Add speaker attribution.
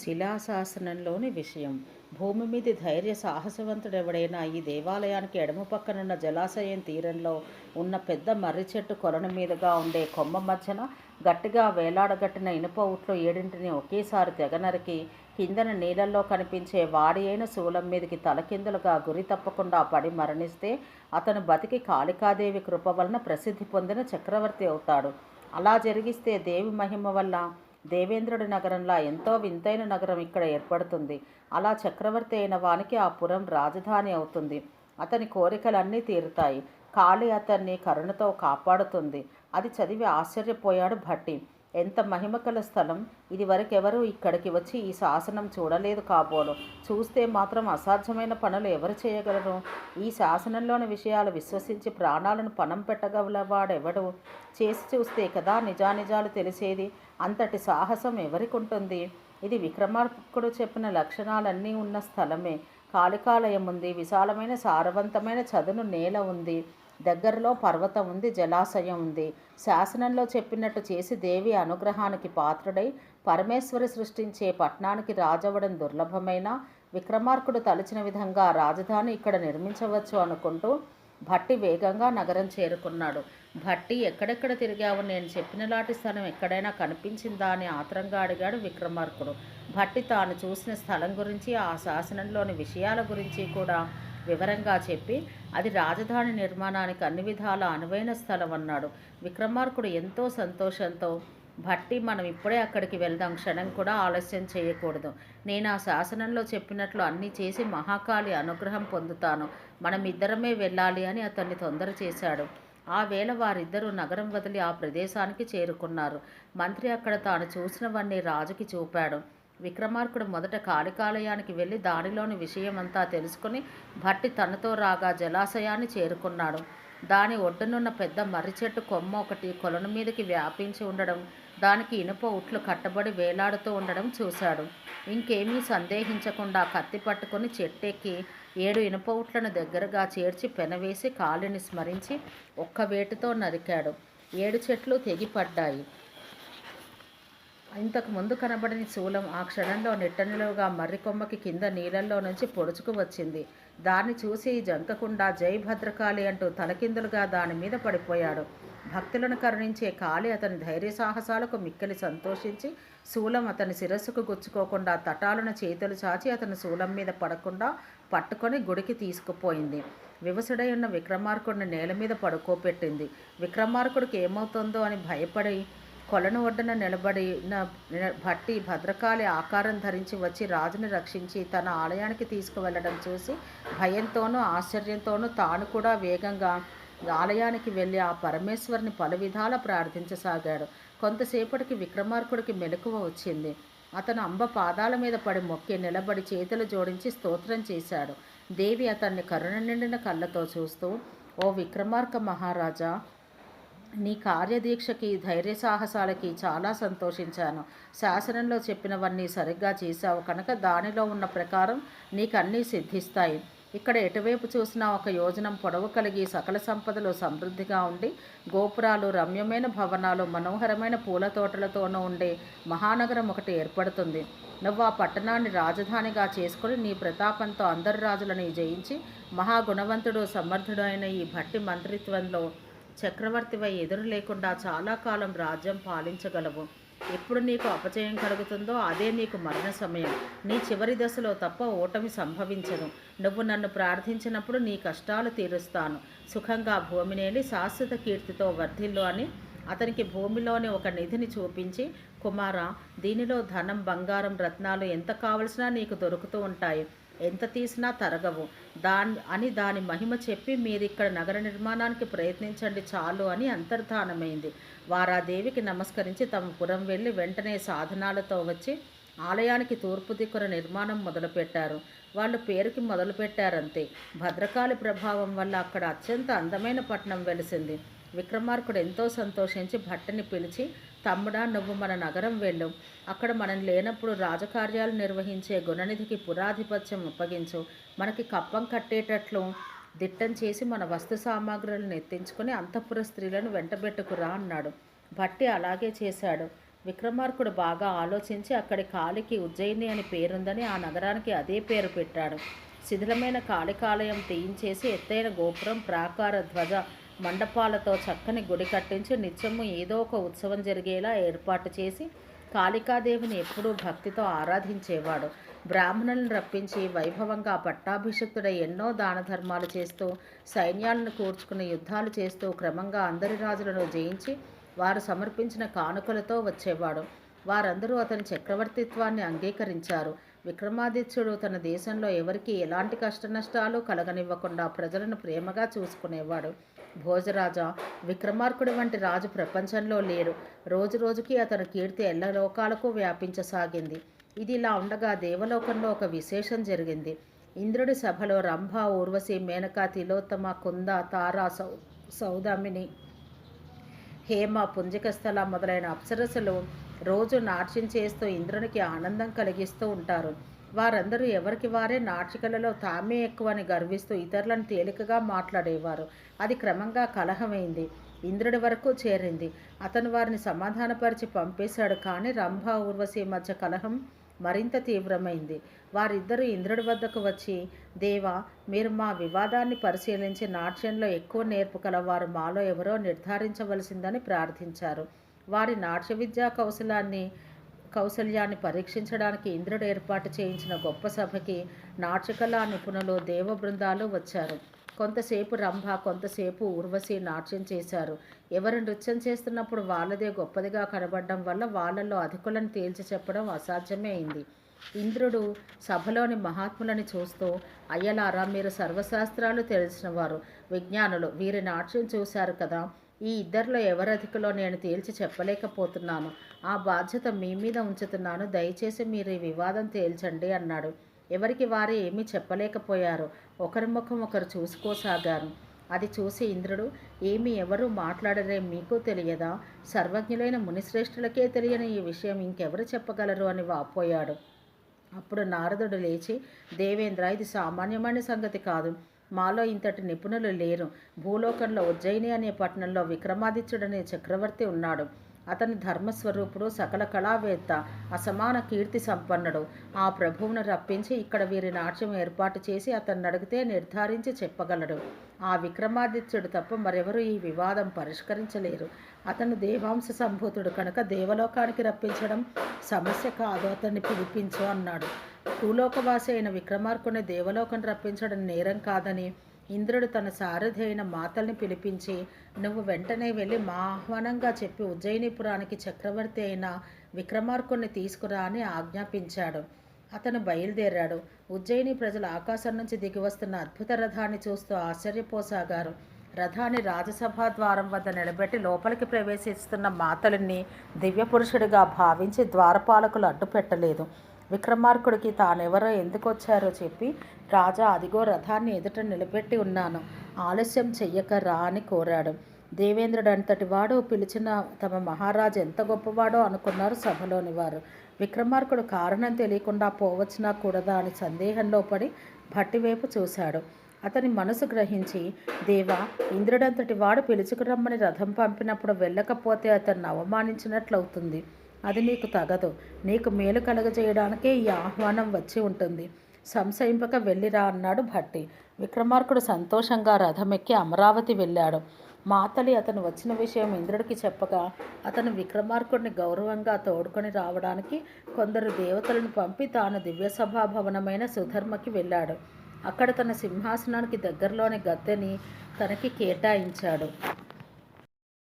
Speaker 1: శిలాశాసనంలోని విషయం. భూమి మీది ధైర్య సాహసవంతుడెవడైనా ఈ దేవాలయానికి ఎడమ పక్కనున్న జలాశయం తీరంలో ఉన్న పెద్ద మర్రి చెట్టు కొలను మీదుగా ఉండే కొమ్మ మధ్యన గట్టిగా వేలాడగట్టిన ఇనుప ఉట్లు ఏడింటిని ఒకేసారి తెగనరికి కిందన నీళ్ళల్లో కనిపించే వాడి అయిన శూలం మీదకి తలకిందులుగా గురి తప్పకుండా పడి మరణిస్తే అతను బతికి కాళికాదేవి కృప వలన ప్రసిద్ధి పొందిన చక్రవర్తి అవుతాడు. అలా జరిగిస్తే దేవి మహిమ వల్ల దేవేంద్రుడి నగరంలా ఎంతో వింతైన నగరం ఇక్కడ ఏర్పడుతుంది. అలా చక్రవర్తి అయిన వానికి ఆ పురం రాజధాని అవుతుంది. అతని కోరికలన్నీ తీరుతాయి. కాళి అతన్ని కరుణతో కాపాడుతుంది. అది చదివి ఆశ్చర్యపోయాడు భట్టి. ఎంత మహిమకల స్థలం. ఇది వరకెవరూ ఇక్కడికి వచ్చి ఈ శాసనం చూడలేదు కాబోలు. చూస్తే మాత్రం అసాధ్యమైన పనులు ఎవరు చేయగలరు? ఈ శాసనంలోని విషయాలు విశ్వసించి ప్రాణాలను పణం పెట్టగలవాడెవడు? చేసి చూస్తే కదా నిజానిజాలు తెలిసేది. అంతటి సాహసం ఎవరికి ఉంటుంది ఇది విక్రమార్కుడు చెప్పిన లక్షణాలన్నీ ఉన్న స్థలమే. కాళికాలయం ఉంది. విశాలమైన సారవంతమైన చదును నేల ఉంది. దగ్గరలో పర్వతం ఉంది. జలాశయం ఉంది. శాసనంలో చెప్పినట్టు చేసి దేవి అనుగ్రహానికి పాత్రుడై పరమేశ్వరి సృష్టించే పట్నానికి రాజవ్వడం దుర్లభమైన? విక్రమార్కుడు తలచిన విధంగా రాజధాని ఇక్కడ నిర్మించవచ్చు అనుకుంటూ భట్టి వేగంగా నగరం చేరుకున్నాడు. భట్టి ఎక్కడెక్కడ తిరిగావు? నేను చెప్పినలాంటి స్థలం ఎక్కడైనా కనిపించిందా? అని ఆత్రంగా అడిగాడు విక్రమార్కుడు. భట్టి తాను చూసిన స్థలం గురించి ఆ శాసనంలోని విషయాల గురించి కూడా వివరంగా చెప్పి అది రాజధాని నిర్మాణానికి అన్ని విధాల అనువైన స్థలం అన్నాడు. విక్రమార్కుడు ఎంతో సంతోషంతో భట్టి మనం ఇప్పుడే అక్కడికి వెళ్దాం. క్షణం కూడా ఆలస్యం చేయకూడదు. నేను ఆ శాసనంలో చెప్పినట్లు అన్నీ చేసి మహాకాళి అనుగ్రహం పొందుతాను. మనం ఇద్దరమే వెళ్ళాలి అని అతన్ని తొందర చేశాడు. ఆ వేళ వారిద్దరూ నగరం వదిలి ఆ ప్రదేశానికి చేరుకున్నారు. మంత్రి అక్కడ తాను చూసినవన్నీ రాజుకి చూపాడు. విక్రమార్కుడు మొదట కాళికాలయానికి వెళ్ళి దానిలోని విషయమంతా తెలుసుకుని భట్టి తనతో రాగా జలాశయాన్ని చేరుకున్నాడు. దాని ఒడ్డునున్న పెద్ద మర్రి చెట్టు కొమ్మ ఒకటి కొలను మీదకి వ్యాపించి ఉండడం దానికి ఇనుప ఉట్లు కట్టబడి వేలాడుతూ ఉండడం చూశాడు. ఇంకేమీ సందేహించకుండా కత్తి పట్టుకొని చెట్టెక్కి ఏడు ఇనుప ఉట్లను దగ్గరగా చేర్చి పెనవేసి కాలిని స్మరించి ఒక్క వేటుతో నరికాడు. ఏడు చెట్లు తెగిపడ్డాయి. ఇంతకు ముందు కనబడని శూలం ఆ క్షణంలో నిట్టనిలువుగా మర్రి కొమ్మకి కింద నీళ్ళల్లో నుంచి పొడుచుకు వచ్చింది. దాన్ని చూసి జంకకుండా జై భద్రకాళి అంటూ తలకిందులుగా దాని మీద పడిపోయాడు. భక్తులను కరుణించే కాళి అతని ధైర్య సాహసాలకు మిక్కిలి సంతోషించి శూలం అతని శిరస్సుకు గుచ్చుకోకుండా తటాలను చేతులు చాచి అతని శూలం మీద పడకుండా పట్టుకొని గుడికి తీసుకుపోయింది. వివసుడై ఉన్న విక్రమార్కుడిని నేల మీద పడుకోపెట్టింది విక్రమార్కుడికి ఏమవుతుందో అని భయపడి కొలను ఒడ్డున నిలబడిన భట్టి భద్రకాళి ఆకారం ధరించి వచ్చి రాజుని రక్షించి తన ఆలయానికి తీసుకువెళ్ళడం చూసి భయంతోనూ ఆశ్చర్యంతోనూ తాను కూడా వేగంగా ఆలయానికి వెళ్ళి ఆ పరమేశ్వరుని పలు విధాల ప్రార్థించసాగాడు. కొంతసేపటికి విక్రమార్కుడికి మెలకువ వచ్చింది. అతను అంబ పాదాల మీద పడి మొక్కి నిలబడి చేతులు జోడించి స్తోత్రం చేశాడు. దేవి అతన్ని కరుణ నిండిన కళ్ళతో చూస్తూ ఓ విక్రమార్క మహారాజా నీ కార్యదీక్షకి ధైర్య సాహసాలకి చాలా సంతోషించాను. శాసనంలో చెప్పినవన్నీ సరిగ్గా చేశావు కనుక దానిలో ఉన్న ప్రకారం నీకు అన్నీ సిద్ధిస్తాయి. ఇక్కడ ఎటువైపు చూసినా ఒక యోజనం పొడవు కలిగి సకల సంపదలు సమృద్ధిగా ఉండి గోపురాలు రమ్యమైన భవనాలు మనోహరమైన పూల తోటలతోనూ ఉండే మహానగరం ఒకటి ఏర్పడుతుంది. నువ్వు ఆ పట్టణాన్ని రాజధానిగా చేసుకుని నీ ప్రతాపంతో అందరు రాజులని జయించి మహాగుణవంతుడు సమర్థుడైన ఈ భట్టి మంత్రిత్వంలో చక్రవర్తివై ఎదురు లేకుండా చాలా కాలం రాజ్యం పాలించగలవు. ఎప్పుడు నీకు అపజయం కలుగుతుందో అదే నీకు మరణ సమయం. నీ చివరి దశలో తప్ప ఓటమి సంభవించదు. నువ్వు నన్ను ప్రార్థించినప్పుడు నీ కష్టాలు తీరుస్తాను. సుఖంగా భూమినేలి శాశ్వత కీర్తితో వర్ధిల్లు అని అతనికి భూమిలోని ఒక నిధిని చూపించి కుమార దీనిలో ధనం బంగారం రత్నాలు ఎంత కావలసినా నీకు దొరుకుతూ ఉంటాయి. ఎంత తీసినా తరగవు. దాన్ అని దాని మహిమ చెప్పి మీరు ఇక్కడ నగర నిర్మాణానికి ప్రయత్నించండి చాలు అని అంతర్ధానమైంది. వారాదేవికి నమస్కరించి తమ పురం వెళ్ళి వెంటనే సాధనాలతో వచ్చి ఆలయానికి తూర్పు దిక్కున నిర్మాణం మొదలుపెట్టారు. వాళ్ళు పేరుకి మొదలుపెట్టారంతే. భద్రకాళి ప్రభావం వల్ల అక్కడ అత్యంత అందమైన పట్టణం వెలిసింది. విక్రమార్కుడు ఎంతో సంతోషించి భట్టని పిలిచి తమ్ముడా నువ్వు మన నగరం వెళ్ళు. అక్కడ మనం లేనప్పుడు రాజకార్యాలు నిర్వహించే గుణనిధికి పురాధిపత్యం అప్పగించు. మనకి కప్పం కట్టేటట్లు దిట్టం చేసి మన వస్తు సామాగ్రులను ఎత్తించుకొని అంతఃపుర స్త్రీలను వెంటబెట్టుకురా అన్నాడు. భట్టి అలాగే చేశాడు. విక్రమార్కుడు బాగా ఆలోచించి అక్కడి కాళికి ఉజ్జయిని అని పేరుందని ఆ నగరానికి అదే పేరు పెట్టాడు. శిథిలమైన కాళికాలయం తీయించేసి ఎత్తైన గోపురం ప్రాకార ధ్వజ మండపాలతో చక్కని గుడి కట్టించి నిత్యము ఏదో ఒక ఉత్సవం జరిగేలా ఏర్పాటు చేసి కాళికాదేవిని ఎప్పుడూ భక్తితో ఆరాధించేవాడు. బ్రాహ్మణులను రప్పించి వైభవంగా పట్టాభిషిక్తుడై ఎన్నో దాన ధర్మాలు చేస్తూ సైన్యాలను కూర్చుకుని యుద్ధాలు చేస్తూ క్రమంగా అందరి రాజులను జయించి వారు సమర్పించిన కానుకలతో వచ్చేవాడు. వారందరూ అతని చక్రవర్తిత్వాన్ని అంగీకరించారు. విక్రమాదిత్యుడు తన దేశంలో ఎవరికీ ఎలాంటి కష్టనష్టాలు కలగనివ్వకుండా ప్రజలను ప్రేమగా చూసుకునేవాడు. భోజరాజా విక్రమార్కుడి వంటి రాజు ప్రపంచంలో లేరు. రోజు రోజుకి అతని కీర్తి ఎల్ల లోకాలకు వ్యాపించసాగింది. ఇది ఇలా ఉండగా దేవలోకంలో ఒక విశేషం జరిగింది. ఇంద్రుడి సభలో రంభ ఊర్వశి మేనక తిలోత్తమ కుంద తార సౌ సౌదామిని హేమ పుంజికస్థల మొదలైన అప్సరసలు రోజు నాట్యం చేస్తూ ఇంద్రునికి ఆనందం కలిగిస్తూ ఉంటారు. వారందరూ ఎవరికి వారే నాటికలలో తామే ఎక్కువని గర్విస్తూ ఇతరులను తేలికగా మాట్లాడేవారు. అది క్రమంగా కలహమైంది. ఇంద్రుడి వరకు చేరింది. అతను వారిని సమాధానపరిచి పంపేశాడు కానీ రంభ ఊర్వశి మధ్య కలహం మరింత తీవ్రమైంది. వారిద్దరూ ఇంద్రుడి వద్దకు వచ్చి దేవా మీరు మా వివాదాన్ని పరిశీలించి నాట్యంలో ఎక్కువ నేర్పు కలవారు మాలో ఎవరో నిర్ధారించవలసిందని ప్రార్థించారు. వారి నాట్య విద్యా కౌశలాన్ని కౌశల్యాన్ని పరీక్షించడానికి ఇంద్రుడు ఏర్పాటు చేయించిన గొప్ప సభకి నాట్యకళా నిపుణులు దేవ బృందాలు వచ్చారు. కొంతసేపు రంభ కొంతసేపు ఊర్వశి నాట్యం చేశారు. ఎవరు నృత్యం చేస్తున్నప్పుడు వాళ్ళదే గొప్పదిగా కనబడడం వల్ల వాళ్ళల్లో అధికులను తేల్చి చెప్పడం అసాధ్యమే అయింది. ఇంద్రుడు సభలోని మహాత్ములని చూస్తూ అయ్యలారా మీరు సర్వశాస్త్రాలు తెలిసినవారు విజ్ఞానులు వీరి నాట్యం చూశారు కదా. ఈ ఇద్దరిలో ఎవరధికలో నేను తేల్చి చెప్పలేకపోతున్నాను. ఆ బాధ్యత మీ మీద ఉంచుతున్నాను దయచేసి మీరు ఈ వివాదం తేల్చండి అన్నాడు. ఎవరికి వారు ఏమీ చెప్పలేకపోయారు. ఒకరి ముఖం ఒకరు చూసుకోసాగారు. అది చూసి ఇంద్రుడు ఏమి ఎవరు మాట్లాడరే మీకు తెలియదా? సర్వజ్ఞులైన మునిశ్రేష్ఠులకే తెలియని ఈ విషయం ఇంకెవరు చెప్పగలరు? అని వాపోయాడు. అప్పుడు నారదుడు లేచి దేవేంద్ర ఇది సామాన్యమైన సంగతి కాదు. మాలో ఇంతటి నిపుణులు లేరు. భూలోకంలో ఉజ్జయిని అనే పట్టణంలో విక్రమాదిత్యుడనే చక్రవర్తి ఉన్నాడు. అతని ధర్మస్వరూపుడు సకల కళావేత్త అసమాన కీర్తి సంపన్నుడు. ఆ ప్రభువును రప్పించి ఇక్కడ వీరి నాట్యం ఏర్పాటు చేసి అతన్ని అడిగితే నిర్ధారించి చెప్పగలడు. ఆ విక్రమాదిత్యుడు తప్ప మరెవరూ ఈ వివాదం పరిష్కరించలేరు. అతను దేవాంశ సంభూతుడు కనుక దేవలోకానికి రప్పించడం సమస్య కాదు అతన్ని పిలిపించు అన్నాడు. భూలోకవాసి అయిన విక్రమార్కుని దేవలోకం రప్పించడం నేరం కాదని ఇంద్రుడు తన సారథి అయిన మాతల్ని పిలిపించి నువ్వు వెంటనే వెళ్ళి మా ఆహ్వానంగా చెప్పి ఉజ్జయినిపురానికి చక్రవర్తి అయిన విక్రమార్కుణ్ణి తీసుకురా అని ఆజ్ఞాపించాడు. అతను బయలుదేరాడు. ఉజ్జయిని ప్రజలు ఆకాశం నుంచి దిగి వస్తున్న అద్భుత రథాన్ని చూస్తూ ఆశ్చర్యపోసాగారు. రథాన్ని రాజసభ ద్వారం వద్ద నిలబెట్టి లోపలికి ప్రవేశిస్తున్న మాతలిని దివ్యపురుషుడిగా భావించి ద్వారపాలకులు అడ్డుపెట్టలేదు. విక్రమార్కుడికి తానెవరో ఎందుకు వచ్చారో చెప్పి రాజా అదిగో రథాన్ని ఎదుట నిలబెట్టి ఉన్నాను. ఆలస్యం చెయ్యక రా అని కోరాడు. దేవేంద్రుడు అంతటి వాడు పిలిచిన తమ మహారాజు ఎంత గొప్పవాడో అనుకున్నారు సభలోని వారు. విక్రమార్కుడు కారణం తెలియకుండా పోవచ్చినా కూడదా అని సందేహంలో పడి భట్టివైపు చూశాడు. అతని మనసు గ్రహించి దేవా ఇంద్రుడంతటి వాడు పిలుచుకురమ్మని రథం పంపినప్పుడు వెళ్ళకపోతే అతన్ని అవమానించినట్లవుతుంది. అది నీకు తగదు. నీకు మేలు కలగజేయడానికే ఈ ఆహ్వానం వచ్చి ఉంటుంది. సంశయింపక వెళ్ళిరా అన్నాడు భట్టి. విక్రమార్కుడు సంతోషంగా రథమెక్కి అమరావతి వెళ్ళాడు. మాతలి అతను వచ్చిన విషయం ఇంద్రుడికి చెప్పగా అతను విక్రమార్కుడిని గౌరవంగా తోడుకొని రావడానికి కొందరు దేవతలను పంపి తాను దివ్యసభా భవనమైన సుధర్మకి వెళ్ళాడు. అక్కడ తన సింహాసనానికి దగ్గరలోని గద్దెని తనకి కేటాయించాడు.